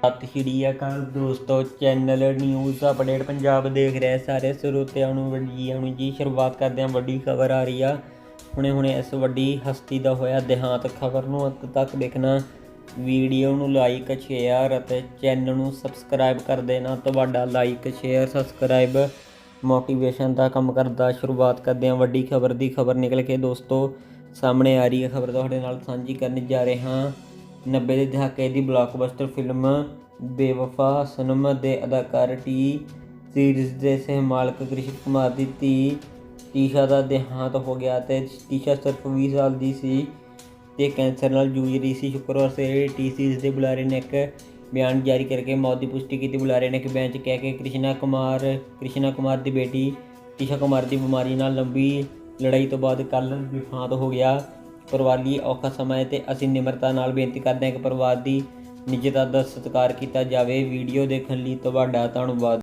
ਸਤਿ ਸ਼੍ਰੀ ਅਕਾਲ ਦੋਸਤੋ channel news update Punjab ਦੇਖ ਰਹੇ ਸਾਰੇ ਸਰੋਤਿਆਂ ਨੂੰ ਵੱਡੀਆਂ ਨੂੰ ਜੀ, ਸ਼ੁਰੂਆਤ ਕਰਦੇ ਹਾਂ। ਵੱਡੀ ਖਬਰ ਆ ਰਹੀ ਆ। ਹੁਣੇ ਹੁਣੇ ਇਸ ਵੱਡੀ ਹਸਤੀ ਦਾ ਹੋਇਆ ਦੇਹਾਂਤ ਖਬਰ ਨੂੰ ਅੰਤ ਤੱਕ ਦੇਖਣਾ। ਵੀਡੀਓ ਨੂੰ ਲਾਈਕ ਸ਼ੇਅਰ ਅਤੇ ਚੈਨਲ ਨੂੰ ਸਬਸਕ੍ਰਾਈਬ ਕਰ ਦੇਣਾ। ਤੁਹਾਡਾ ਲਾਈਕ ਸ਼ੇਅਰ ਸਬਸਕ੍ਰਾਈਬ ਮੋਟੀਵੇਸ਼ਨ ਦਾ ਕੰਮ ਕਰਦਾ। ਸ਼ੁਰੂਆਤ ਕਰਦੇ ਹਾਂ ਵੱਡੀ ਖਬਰ ਦੀ। ਖਬਰ ਨਿਕਲ ਕੇ ਦੋਸਤੋ, ਸਾਹਮਣੇ ਆ ਰਹੀ ਹੈ। ਖਬਰ ਤੁਹਾਡੇ ਨਾਲ ਸਾਂਝੀ ਕਰਨ ਜਾ ਰਹੇ ਹਾਂ। 90 ਦੇ ਦਹਾਕੇ ਦੀ ਬਲਾਕਬਸਟਰ ਫਿਲਮ ਬੇਵਫਾ ਸਨਮ ਦੇ ਅਦਾਕਾਰ ਟੀ ਸੀਰੀਜ਼ ਦੇ ਸਹਿਮਾਲਕ ਕ੍ਰਿਸ਼ਨ ਕੁਮਾਰ ਦੀ ਧੀ ਟੀਸ਼ਾ ਦਾ ਦੇਹਾਂਤ ਹੋ ਗਿਆ ਤੇ ਟੀਸ਼ਾ ਸਿਰਫ 20 ਸਾਲ ਦੀ ਸੀ ਤੇ ਕੈਂਸਰ ਨਾਲ ਜੂਝ ਰਹੀ ਸੀ। ਸ਼ੁੱਕਰਵਾਰ ਸਵੇਰੇ ਟੀ ਸੀਰੀਜ਼ ਦੇ ਬੁਲਾਰੇ ਨੇ ਇੱਕ ਬਿਆਨ ਜਾਰੀ ਕਰਕੇ ਮੌਤ ਦੀ ਪੁਸ਼ਟੀ ਕੀਤੀ। ਬੁਲਾਰੇ ਨੇ ਇੱਕ ਬਿਆਨ 'ਚ ਕਿਹਾ ਕਿ ਕ੍ਰਿਸ਼ਨਾ ਕੁਮਾਰ ਕ੍ਰਿਸ਼ਨਾ ਕੁਮਾਰ ਦੀ ਬੇਟੀ ਟੀਸ਼ਾ ਕੁਮਾਰ ਦੀ ਬਿਮਾਰੀ ਨਾਲ ਲੰਬੀ ਲੜਾਈ ਤੋਂ ਬਾਅਦ ਕੱਲ ਵਿਫਾਂਤ ਹੋ ਗਿਆ। ਪਰਿਵਾਰ ਲਈ ਔਖਾ ਸਮਾਂ ਹੈ ਤੇ ਅਸੀਂ ਨਿਮਰਤਾ ਨਾਲ ਬੇਨਤੀ ਕਰਦੇ ਹਾਂ ਕਿ ਪਰਿਵਾਰ ਦੀ ਨਿੱਜਤਾ ਦਾ ਸਤਿਕਾਰ ਕੀਤਾ ਜਾਵੇ। ਵੀਡੀਓ ਦੇਖਣ ਲਈ ਤੁਹਾਡਾ ਧੰਨਵਾਦ।